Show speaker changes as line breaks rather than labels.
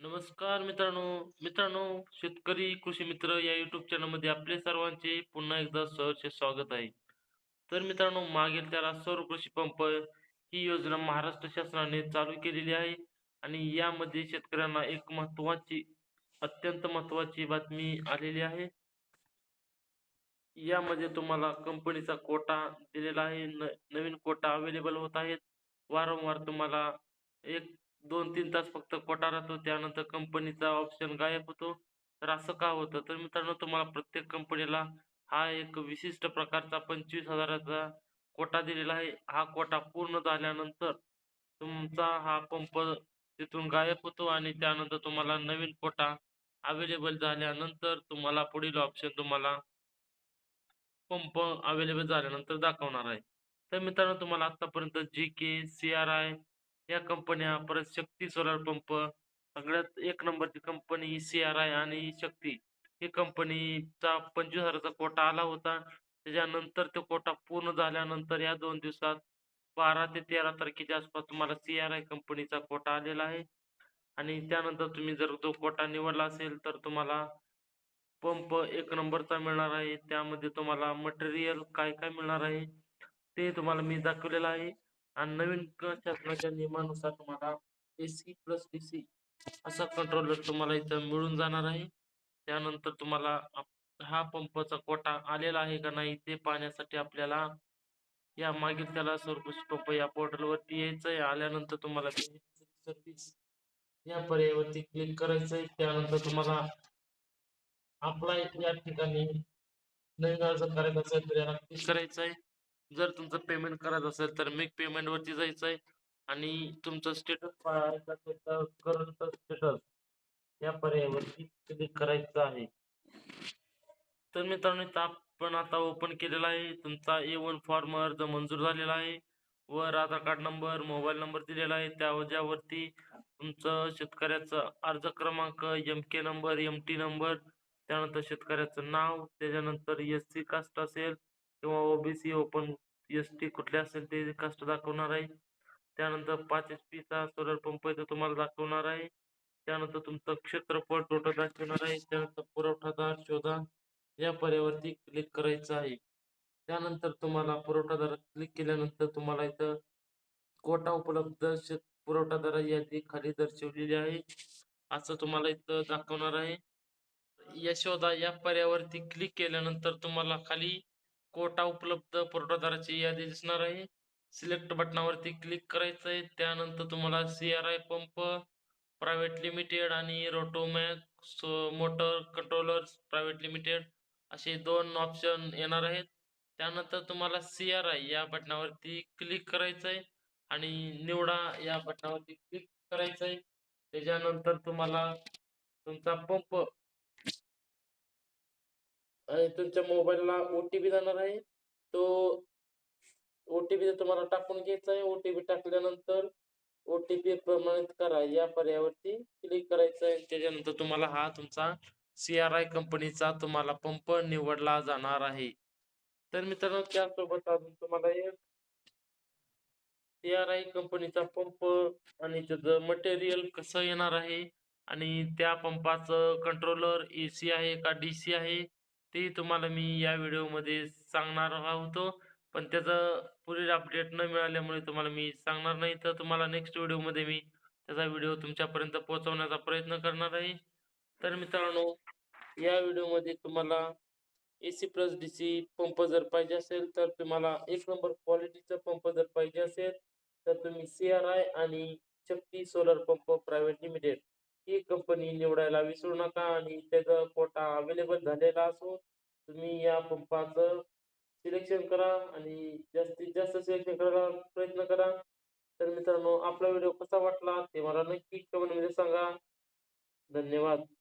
नमस्कार मित्रांनो. मित्रांनो शेतकरी कृषी मित्र या युट्यूब चॅनलमध्ये आपले सर्वांचे पुन्हा एकदा सहर्ष स्वागत आहे. तर मित्रांनो मागील त्याला सौर कृषी पंप ही योजना महाराष्ट्र शासनाने चालू केलेली आहे आणि यामध्ये शेतकऱ्यांना एक महत्वाची अत्यंत महत्त्वाची बातमी आलेली आहे. यामध्ये तुम्हाला कंपनीचा कोटा दिलेला आहे. न नवीन कोटा अवेलेबल होत आहेत. वारंवार तुम्हाला एक दोन तीन तास फक्त कोटा राहतो. त्यानंतर कंपनीचा ऑप्शन गायब होतो. तर असं का होतं? तर मित्रांनो तुम्हाला प्रत्येक कंपनीला हा एक विशिष्ट प्रकारचा पंचवीस हजाराचा कोटा दिलेला आहे. हा कोटा पूर्ण झाल्यानंतर तुमचा हा पंप तिथून गायब होतो आणि त्यानंतर तुम्हाला नवीन कोटा अवेलेबल झाल्यानंतर तुम्हाला पुढील ऑप्शन तुम्हाला पंप अवेलेबल झाल्यानंतर दाखवणार आहे. तर मित्रांनो तुम्हाला आतापर्यंत G K C R I या कंपन्या परत शक्ती सोलार पंप सगळ्यात एक नंबरची कंपनी सी आर आय आणि शक्ती. ही कंपनीचा पंचवीस हजाराचा कोटा आला होता. त्याच्यानंतर तो कोटा पूर्ण झाल्यानंतर या दोन दिवसात बारा ते तेरा तारखेच्या आसपास तुम्हाला सी आर आय कंपनीचा कोटा आलेला आहे. आणि त्यानंतर तुम्ही जर तो कोटा निवडला असेल तर तुम्हाला पंप एक नंबरचा मिळणार आहे. त्यामध्ये तुम्हाला मटेरियल काय काय मिळणार आहे ते तुम्हाला मी दाखवलेलं आहे. आणि नवीन शासनाच्या नियमानुसार तुम्हाला एसी प्लस डीसी असा कंट्रोलर तुम्हाला इथं मिळून जाणार आहे. त्यानंतर तुम्हाला हा पंपचा कोटा आलेला आहे का नाही ते पाहण्यासाठी आपल्याला या मागील त्याला सर्वोच्च पंप या पोर्टलवरती यायचं आहे. आल्यानंतर तुम्हाला सर्व्हिस या पर्यायावरती क्लिक करायचं आहे. त्यानंतर तुम्हाला अप्लाय या ठिकाणी नवीन अर्ज करायचा असेल तर याला क्लिक करायचं आहे. जर तुमचं पेमेंट करायचं असेल तर मेक पेमेंट वरती जायचं आहे आणि तुमचं स्टेटस पाहायचं असेल तर करंट स्टेटस या पर्यायावरती क्लिक करायचं आहे. तर मित्रांनो इथं आपण आता ओपन केलेला आहे. तुमचा ए वन फॉर्म अर्ज मंजूर झालेला आहे. वर Aadhaar card number mobile number दिलेला आहे. त्या ज्यावरती तुमचं शेतकऱ्याचं अर्ज क्रमांक M K number M T number त्यानंतर शेतकऱ्याचं नाव त्याच्यानंतर एस सी कास्ट असेल किंवा ओबीसी ओपन एस टी कुठले असेल ते कास्ट दाखवणार आहे. त्यानंतर पाच एच पीचा सोलर पंप इथं तुम्हाला दाखवणार आहे. त्यानंतर तुमचं क्षेत्रफळ टोटल दाखवणार आहे. त्यानंतर पुरवठादार शोधा. या पर्यावरती क्लिक करायचं आहे. त्यानंतर तुम्हाला पुरवठादार क्लिक केल्यानंतर तुम्हाला इथं कोटा उपलब्ध शेत पुरवठादार यादी खाली दर्शवलेली आहे. असं तुम्हाला इथं दाखवणार आहे. यशोदा या पर्यावरती क्लिक केल्यानंतर तुम्हाला खाली कोटा उपलब्ध पुरवठादाराची यादी दिसणार आहे. सिलेक्ट बटनावरती क्लिक करायचं आहे त्यानंतर तुम्हाला C R I pump private limited आणि Rotomac motor controllers private limited असे दोन ऑप्शन येणार आहेत. त्यानंतर तुम्हाला सी आर आय या बटनावरती क्लिक करायचं आहे आणि निवडा या बटनावरती क्लिक करायचं आहे त्याच्यानंतर तुम्हाला तुमचा पंप आणि तुमच्या मोबाईलला ओटीपी जाणार आहे. तो ओटीपी तुम्हाला टाकून घ्यायचा आहे ओटीपी टाकल्यानंतर ओटीपी प्रमाणित करा. या पर्यावरती क्लिक करायचं आहे. त्याच्यानंतर तुम्हाला हा तुमचा सी आर आय कंपनीचा तुम्हाला पंप निवडला जाणार आहे. तर मित्रांनो त्यासोबत अजून तुम्हाला एक सी आर आय कंपनीचा पंप आणि त्याचं मटेरियल कसं येणार आहे? आणि त्या पंपाचं कंट्रोलर ए सी आहे का डी सी आहे? ते तुम्हाला मी या व्हिडिओमध्ये सांगणार होतो पण त्याचं पुढील अपडेट न मिळाल्यामुळे तुम्हाला मी सांगणार नाही. तर तुम्हाला नेक्स्ट व्हिडिओमध्ये मी त्याचा व्हिडिओ तुमच्यापर्यंत पोहोचवण्याचा प्रयत्न करणार आहे. तर मित्रांनो या व्हिडिओमध्ये तुम्हाला A C plus D C pump जर पाहिजे असेल तर तुम्हाला एक नंबर क्वालिटीचा पंप जर पाहिजे असेल तर तुम्ही सी आर आय आणि Shakti solar pump private limited company निवडायला. विसरू नका आणि त्याचा कोटा अवेलेबल झालेला असो तुम्ही या पंपाचं सिलेक्शन करा आणि जास्तीत जास्त सिलेक्शन करायला प्रयत्न करा. तर मित्रांनो आपला व्हिडिओ कसा वाटला ते मला नक्की कमेंटमध्ये सांगा. धन्यवाद.